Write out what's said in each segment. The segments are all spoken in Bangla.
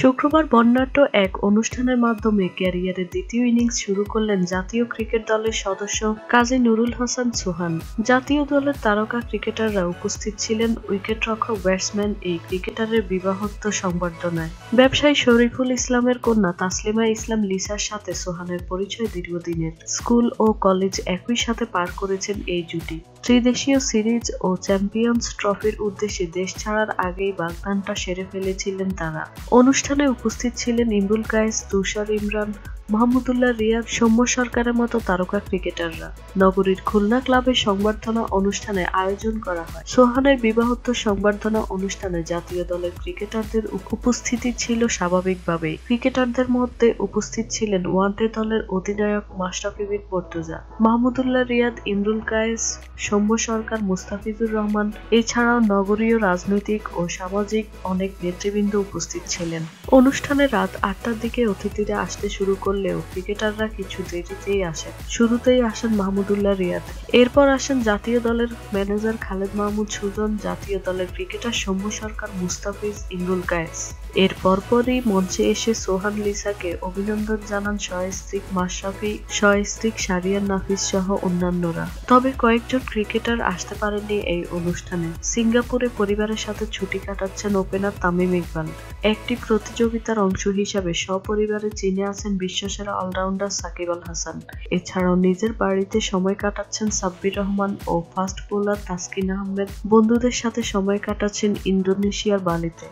শুক্রবার বর্ণাঢ্য এক অনুষ্ঠানের মাধ্যমে ক্যারিয়ারের দ্বিতীয় ইনিংস শুরু করলেন জাতীয় ক্রিকেট দলের সদস্য কাজী নুরুল হাসান সোহান। জাতীয় দলের তারকা ক্রিকেটাররা উপস্থিত ছিলেন উইকেটরক্ষক ব্যাটসম্যান এই ক্রিকেটারের বিবাহোত্তর সংবর্ধনায়। ব্যবসায়ী শরীফুল ইসলামের কন্যা তাসলিমা ইসলাম লিসার সাথে সোহানের পরিচয় দীর্ঘদিনের। স্কুল ও কলেজ একই সাথে পার করেছেন এই জুটি। ত্রিদেশীয় সিরিজ ও চ্যাম্পিয়ন্স ট্রফির উদ্দেশ্যে দেশ ছাড়ার আগেই বাগদানটা সেরে ফেলেছিলেন তারা। অনুষ্ঠানে উপস্থিত ছিলেন ইমরুল কায়েস, তুষার ইমরান মাহমুদুল্লাহ রিয়াদ সৌম্য সরকারের মতো তারকা ক্রিকেটাররা। নগরীর খুলনা ক্লাবের সংবর্ধনা অনুষ্ঠানে আয়োজন করা হয়। সোহানের বিবাহোত্তর সংবর্ধনা অনুষ্ঠানে জাতীয় দলের ক্রিকেটারদের উপস্থিতি ছিল স্বাভাবিকভাবেই ক্রিকেটারদের মধ্যে উপস্থিত ছিলেন ওয়ানডে দলের অধিনায়ক মাশরাফি বিন মর্তুজা, মাহমুদুল্লাহ রিয়াদ, ইমরুল কায়েস, সৌম্য সরকার, মুস্তাফিজুর রহমান। এছাড়াও নগরীয় রাজনৈতিক ও সামাজিক অনেক নেতৃবৃন্দ উপস্থিত ছিলেন। অনুষ্ঠানে রাত আটটার দিকে অতিথিরা আসতে শুরু করলেও ক্রিকেটাররা কিছু দেরিতেই আসেন। শুরুতেই আসেন মাহমুদুল্লাহ রিয়াদ। এরপর আসেন জাতীয় দলের ম্যানেজার খালেদ মাহমুদ সুজন, জাতীয় দলের ক্রিকেটার সৌম্য সরকার, মুস্তাফিজ, ইমরুল কায়েস। এর পরপরই মঞ্চে এসে সোহান লিসাকে অভিনন্দন জানান সহস্ত্রীক মাশরাফি, সহস্ত্রীক সারিয়ান নাফিস সহ অন্যান্যরা। তবে কয়েকজন ক্রিকেটার আসতে পারেননি এই অনুষ্ঠানে। সিঙ্গাপুরে পরিবারের সাথে ছুটি কাটাচ্ছেন ওপেনার তামিম ইকবাল। একটি প্রতিযোগিতার অংশ হিসাবে সপরিবারে চীনে আছেন বিশ্বসেরা অলরাউন্ডার সাকিব আল হাসান। এছাড়াও নিজের বাড়িতে সময় কাটাচ্ছেন সাব্বির রহমান ও ফাস্ট বোলার তাসকিন আহমেদ। বন্ধুদের সাথে সময় কাটাচ্ছেন ইন্দোনেশিয়ার বালিতে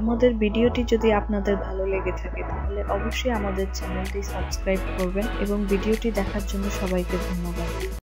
আমাদের ভিডিওটি যদি আপনাদের ভালো লেগে থাকে, তাহলে অবশ্যই আমাদের চ্যানেলটি সাবস্ক্রাইব করবেন এবং ভিডিওটি দেখার জন্য সবাইকে ধন্যবাদ।